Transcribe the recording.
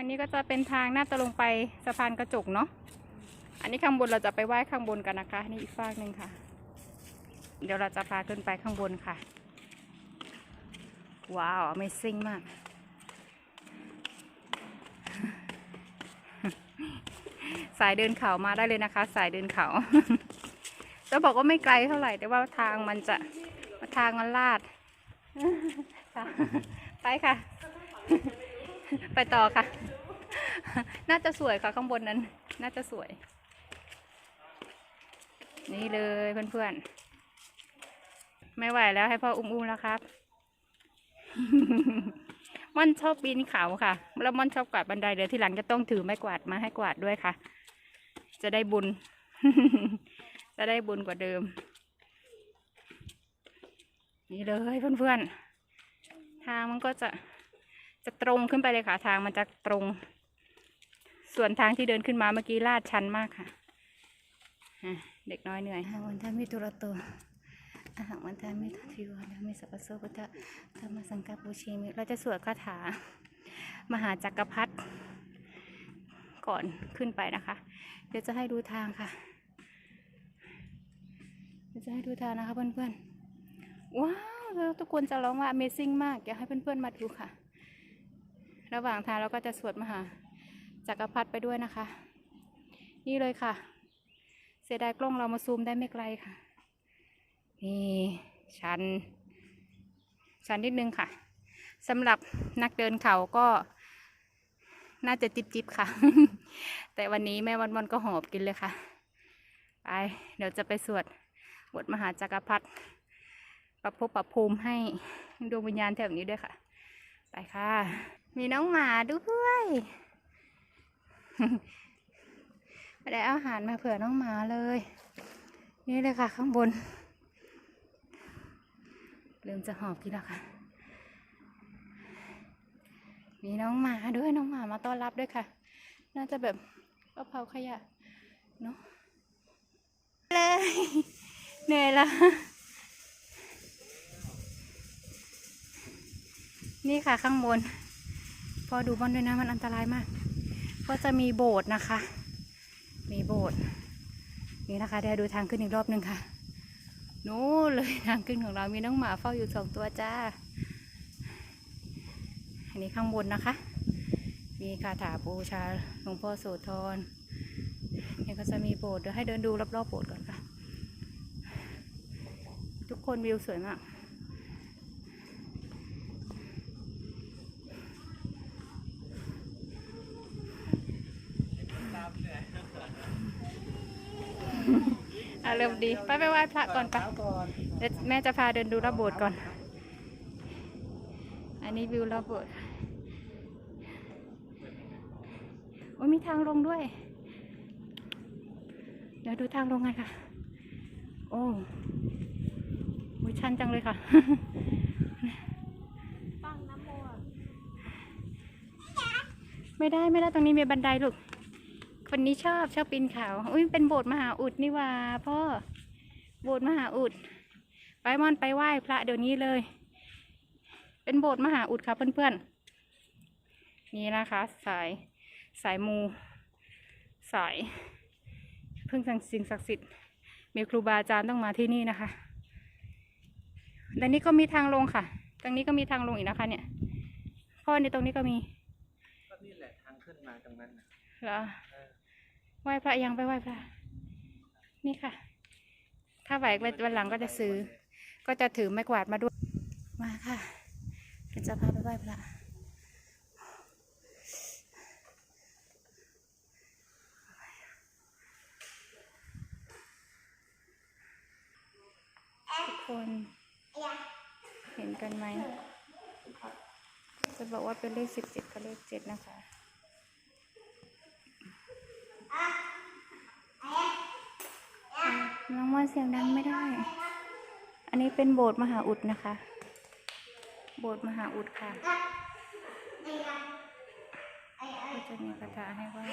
อันนี้ก็จะเป็นทางน่าจะลงไปสะพานกระจกเนาะ อันนี้ข้างบนเราจะไปไหว้ข้างบนกันนะคะ นี่อีกฟากหนึ่งค่ะ เดี๋ยวเราจะพาขึ้นไปข้างบนค่ะ ว้าว Amazing มาก สายเดินเขามาได้เลยนะคะ สายเดินเขา จะบอกว่าไม่ไกลเท่าไหร่ แต่ว่าทางมันจะทางมันลาด ไปค่ะ ไปต่อค่ะ น่าจะสวยค่ะข้างบนนั้น น่าจะสวย นี่เลยเพื่อนๆ ไม่ไหวแล้วให้พ่ออุ้มๆแล้วครับ ม่อนชอบปีนเขาค่ะ แล้วม่อนชอบกวาดบันไดเดี๋ยวที่หลังจะต้องถือไม้กวาดมาให้กวาดด้วยค่ะ จะได้บุญ จะได้บุญกว่าเดิม นี่เลยเพื่อนๆ ทางมันก็จะ จะตรงขึ้นไปเลยค่ะ ทางมันจะตรง ส่วนทางที่เดินขึ้นมาเมื่อกี้ลาดชันมากค่ะเด็กน้อยเหนื่อยวันท่านมิตุระโตอาหากวันท่านมิทัทิวาแล้วมิสัพพะโสพุทธธรรมสังกัปปุชีมิเราจะสวดคาถา มหาจักรพรรดิก่อนขึ้นไปนะคะ เดี๋ยวจะให้ดูทางค่ะ เดี๋ยวจะให้ดูทางนะคะเพื่อนๆ ว้าวแล้วทุกคนจะร้องว่า Amazing มาก อยากให้เพื่อนๆมาดูค่ะ ระหว่างทางเราก็จะสวดมหาจักรพรรดิไปด้วยนะคะ นี่เลยค่ะ เสียดายกล้องเรามาซูมได้ไม่ไกลค่ะ นี่ชัน ชันนิดนึงค่ะสำหรับนักเดินเขาก็น่าจะจิบจิบๆค่ะ แต่วันนี้แม่วันวันก็หอบกินเลยค่ะ ไป เดี๋ยวจะไปสวดบทมหาจักรพรรดิประพบประภูมิให้ดวงวิญญาณแถวนี้ด้วยค่ะ ไปค่ะ มีน้องหมาด้วยไม่ได้อาหารมาเผื่อน้องหมาเลย นี่เลยค่ะ ข้างบนเริ่มจะหอบกินแล้วค่ะ มีน้องหมาด้วยน้องหมามาต้อนรับด้วยค่ะ น่าจะแบบก็เผาขยะเนาะเลยเหนื่อยละนี่ค่ะข้างบน พอดูบอลด้วยนะมันอันตรายมาก ก็จะมีโบสถ์นะคะ มีโบสถ์นี่นะคะเดี๋ยวดูทางขึ้นอีกรอบหนึ่งค่ะนู้นเลยทางขึ้นของเรามีน้องหมาเฝ้าอยู่สองตัวจ้า อันนี้ข้างบนนะคะ มีคาถาบูชาหลวงพ่อโสธรนี่ก็จะมีโบสถ์เดี๋ยวให้เดินดูรอบๆโบสถ์ก่อนค่ะ ทุกคนวิวสวยมาก อารมณ์ดีไปไปไหว้พระก่อนไปเดี๋ยวแม่จะพาเดินดูรอบโบสถ์ก่อน อันนี้วิวรอบโบสถ์ค่ะโอ้ยมีทางลงด้วย เดี๋ยวดูทางลงกันค่ะ โอ้โอ้ยชันจังเลยค่ะฟังน้ำโมอะไม่ได้ไม่ได้ตรงนี้มีบันไดลูก คนนี้ชอบชอบปีนเขาอุ้ยเป็นโบสถ์มหาอุดนี่ว่าพ่อโบสถ์มหาอุด ไปมอนไปไหว้พระเดี๋ยวนี้เลย เป็นโบสถ์มหาอุดค่ะเพื่อนๆ นี่นะคะ สายสายมู สายพึ่งสังสิ่งศักดิ์สิทธิ์ มีครูบาอาจารย์ต้องมาที่นี่นะคะและนี่ก็มีทางลงค่ะ ตรงนี้ก็มีทางลงอีกนะคะ เนี่ย พ่อในตรงนี้ก็มีก็นี่แหละทางขึ้นมาตรงนั้นนะ เหรอเออไหว้พระยังไปไหว้พระ นี่ค่ะ ถ้าไหววันหลังก็จะซื้อ ก็จะถือไม้กวาดมาด้วย มาค่ะเดี๋ยวจะพาไปไหว้พระทุกคนเห็นกันไหม จะบอกว่าเป็นเลขสิบเจ็ดกับเลขเจ็ดนะคะ น้องว่าเสียงดังไม่ได้ อันนี้เป็นโบสถ์มหาอุดนะคะ โบสถ์มหาอุดค่ะก็จะมีคาถาให้ว่า